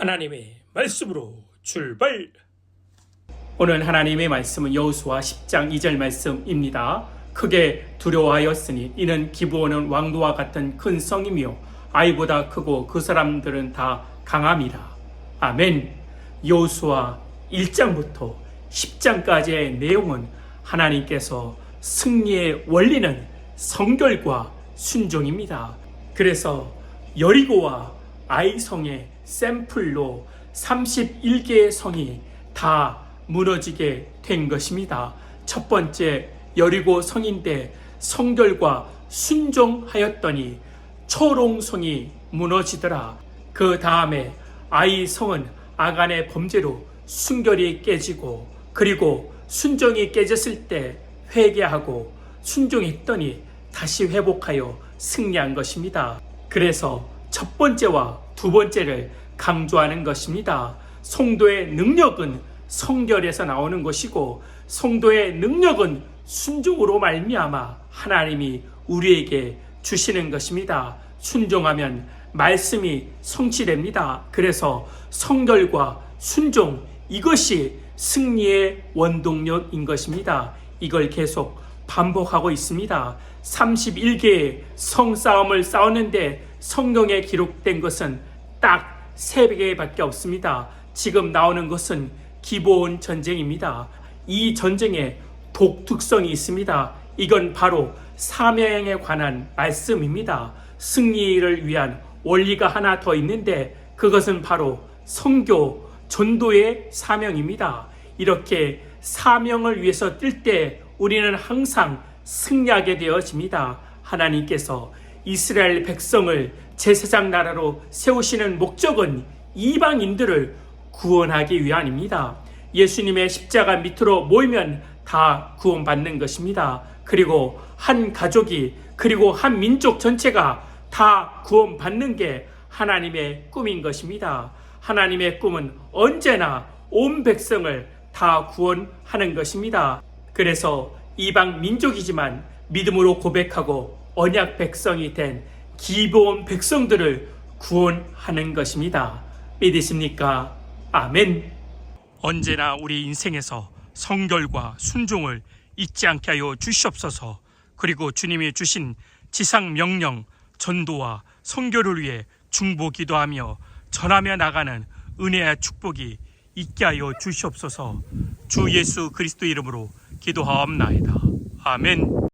하나님의 말씀으로 출발. 오늘 하나님의 말씀은 여호수아 10장 2절 말씀입니다. 크게 두려워하였으니 이는 기브온은 왕도와 같은 큰 성이며 아이보다 크고 그 사람들은 다 강함이라. 아멘. 여호수아 1장부터 10장까지의 내용은 하나님께서 승리의 원리는 성결과 순종입니다. 그래서 여리고와 아이성의 샘플로 31개의 성이 다 무너지게 된 것입니다. 첫 번째 여리고 성인데 성결과 순종하였더니 초롱성이 무너지더라. 그 다음에 아이 성은 아간의 범죄로 순결이 깨지고 그리고 순종이 깨졌을 때 회개하고 순종했더니 다시 회복하여 승리한 것입니다. 그래서 첫 번째와 두 번째를 강조하는 것입니다. 성도의 능력은 성결에서 나오는 것이고 성도의 능력은 순종으로 말미암아 하나님이 우리에게 주시는 것입니다. 순종하면 말씀이 성취됩니다. 그래서 성결과 순종 이것이 승리의 원동력인 것입니다. 이걸 계속 반복하고 있습니다. 31개의 성싸움을 싸웠는데 성경에 기록된 것은 딱 3개밖에 없습니다. 지금 나오는 것은 기본 전쟁입니다. 이 전쟁에 독특성이 있습니다. 이건 바로 사명에 관한 말씀입니다. 승리를 위한 원리가 하나 더 있는데 그것은 바로 성교, 전도의 사명입니다. 이렇게 사명을 위해서 뛸 때 우리는 항상 승리하게 되어집니다. 하나님께서 이스라엘 백성을 제사장 나라로 세우시는 목적은 이방인들을 구원하기 위함입니다. 예수님의 십자가 밑으로 모이면 다 구원받는 것입니다. 그리고 한 가족이 그리고 한 민족 전체가 다 구원받는 게 하나님의 꿈인 것입니다. 하나님의 꿈은 언제나 온 백성을 다 구원하는 것입니다. 그래서 이방 민족이지만 믿음으로 고백하고 언약 백성이 된 기본 백성들을 구원하는 것입니다. 믿으십니까? 아멘. 언제나 우리 인생에서 성결과 순종을 잊지 않게 하여 주시옵소서. 그리고 주님이 주신 지상 명령, 전도와 성교를 위해 중보 기도하며 전하며 나가는 은혜와 축복이 있게 하여 주시옵소서. 주 예수 그리스도 이름으로 기도하옵나이다. 아멘.